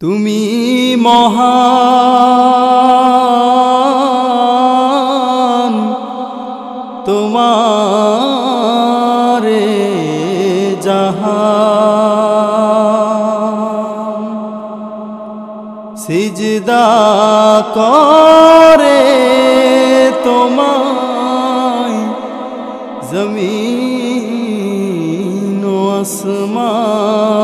তুমি মহান তোমারে জাহান। সিজদা করে তোমায় জমিন আসমান।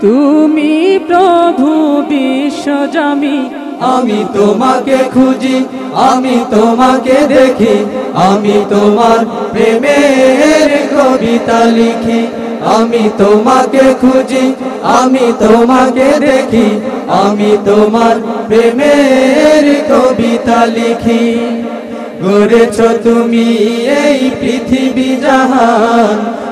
তুমি প্রভু বিশ্বজামি আমি তোমাকে খুঁজি, আমি তোমাকে দেখি, আমি তোমার প্রেমের কবিতা লিখি। আমি তোমাকে খুঁজি, আমি তোমাকে দেখি, আমি তোমার প্রেমের কবিতা লিখি। গড়েছ তুমি এই পৃথিবী জাহান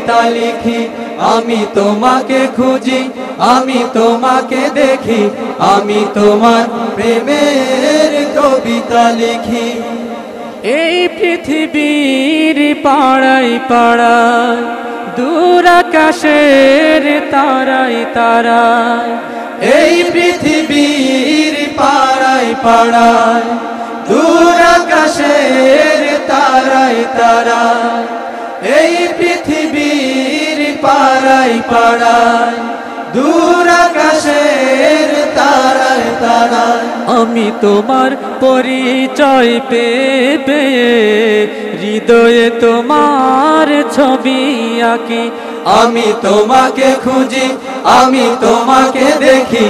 কবিতা লিখি আমি তোমাকে খুঁজি আমি তোমাকে দেখি আমি তোমার প্রেমের কবিতা লিখি। এই পৃথিবীর পাড়াই পাড়ায় দূর আকাশের তারাই তারায় এই পৃথিবীর পাড়াই পাড়ায় দূর আকাশের তারাই তারায়। এই পৃথিবীর পাড়াই পাড়ায় দূর আকাশের তারায় তারায়। আমি তোমার পরিচয় পেয়ে পেয়ে হৃদয়ে তোমার ছবি আঁকি। আমি তোমাকে খুঁজি আমি তোমাকে দেখি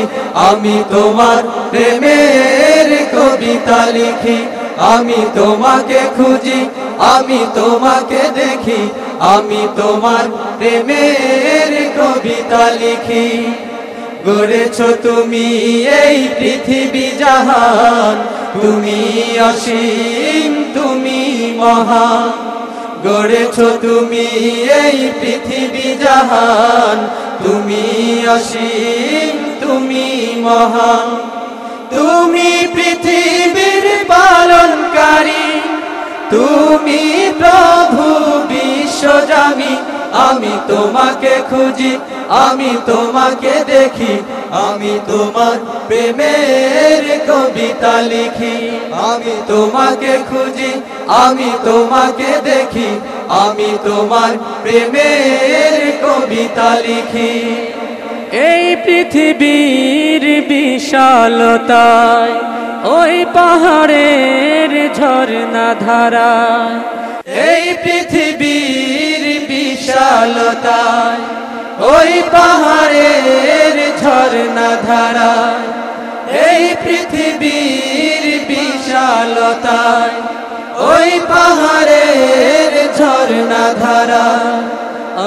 আমি তোমার প্রেমের কবিতা লিখি। আমি তোমাকে খুঁজি, আমি তোমাকে দেখি, আমি তোমার প্রেমের কবিতা লিখি। গড়েছ তুমি এই পৃথিবী জাহান, তুমি অসীম, তুমি মহা গড়েছ তুমি এই পৃথিবী জাহান, তুমি অসীম, তুমি মহা তুমি পালনকারী তুমি প্রভু বিশ্বজামি আমি তোমাকে খুঁজি, আমি তোমাকে দেখি, আমি তোমার প্রেমের কবিতা লিখি, আমি তোমাকে খুঁজি, আমি তোমাকে দেখি, আমি তোমার প্রেমের কবিতা লিখি। এই পৃথিবীর বিশালতায় ওই পাহাড়ের ঝর্ণা ধারায় এই পৃথিবীর বিশালতায় ওই পাহাড়ের ঝর্ণা ধারায় এই পৃথিবীর বিশালতায় ওই পাহাড়ের ঝর্ণা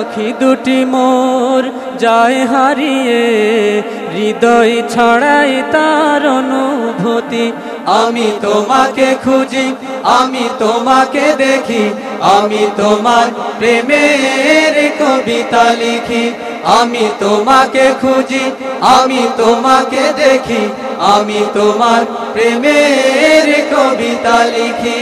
আখি দুটি মোর যায় হারিয়ে, হৃদয় ছড়াই তার অনুভূতি। আমি তোমাকে খুঁজি, আমি তোমাকে দেখি, আমি তোমার প্রেমের কবিতা লিখি। আমি তোমাকে খুঁজি, আমি তোমাকে দেখি, আমি তোমার প্রেমের কবিতা লিখি।